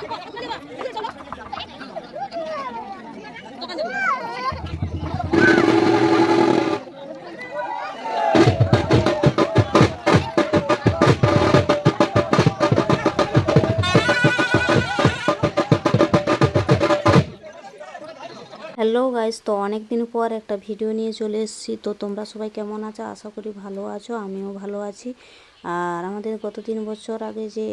你过来你过来 hello guys তো অনেক দিন পর একটা ভিডিও নিয়ে চলে এসেছি। তো তোমরা সবাই কেমন আছো? আশা করি ভালো আছো, আমিও ভালো আছি। আর আমাদের গত তিন বছর আগে যে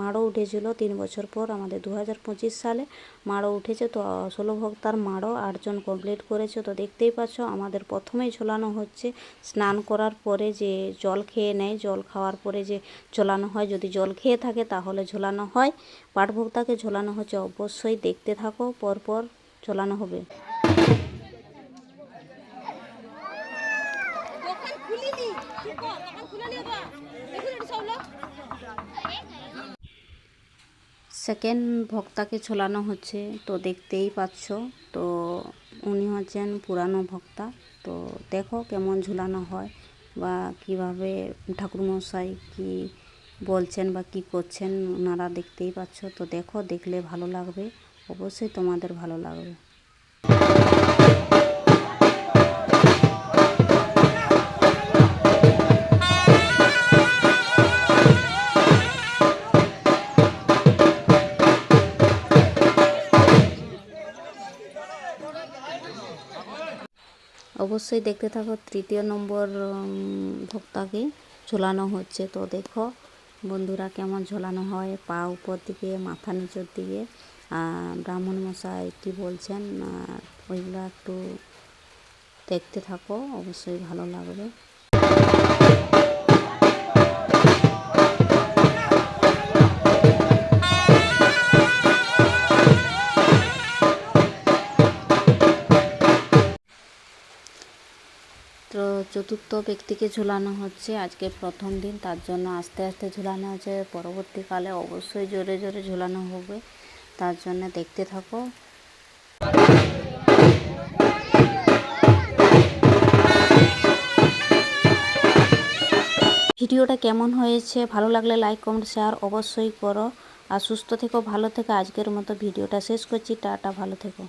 মাড়ো উঠেছিল, তিন বছর পর আমাদের দু হাজার পঁচিশ সালে মাড়ো উঠেছে। তো ষোলো ভক্তার মাড়ো আটজন কমপ্লিট করেছে। তো দেখতেই পাচ্ছ, আমাদের প্রথমেই ঝোলানো হচ্ছে। স্নান করার পরে যে জল খেয়ে নেয়, জল খাওয়ার পরে যে ঝোলানো হয়, যদি জল খেয়ে থাকে তাহলে ঝোলানো হয়। পাট ভক্তাকে ঝোলানো হচ্ছে। অবশ্যই দেখতে থাকো। পরপর ঝোলানো হবে। সেকেন্ড ভক্তাকে ঝোলানো হচ্ছে তো দেখতেই পাচ্ছ তো উনি হচ্ছেন পুরানো ভক্তা। তো দেখো কেমন ঝুলানো হয় বা কীভাবে ঠাকুরমশাই কি বলছেন বা কি করছেন ওনারা দেখতেই পাচ্ছ। তো দেখো দেখলে ভালো লাগবে। অবশ্যই তোমাদের ভালো লাগবে। অবশ্যই দেখতে থাকো, তৃতীয় নম্বর ভক্তাকে ঝোলানো হচ্ছে। তো দেখো, বন্ধুরা কেমন ঝোলানো হয়, পা উপর দিকে, মাথা নিচের দিকে। ব্রাহ্মণ মশাই কী বলছেন ওইগুলো একটু দেখতে থাকো, অবশ্যই ভালো লাগবে। তো চতুর্থ ব্যক্তিকে ঝুলানো হচ্ছে, আজকে প্রথম দিন, তার জন্য আস্তে আস্তে ঝুলানো হচ্ছে। পরবর্তীকালে অবশ্যই জোরে জোরে ঝুলানো হবে। তার জন্য দেখতে থাকো। ভিডিওটা কেমন হয়েছে? ভালো লাগলে লাইক কমেন্ট শেয়ার অবশ্যই করো। আর সুস্থ থেকো, ভালো থেকো। আজকের মতো ভিডিওটা শেষ করছি। টাটা, ভালো থেকো।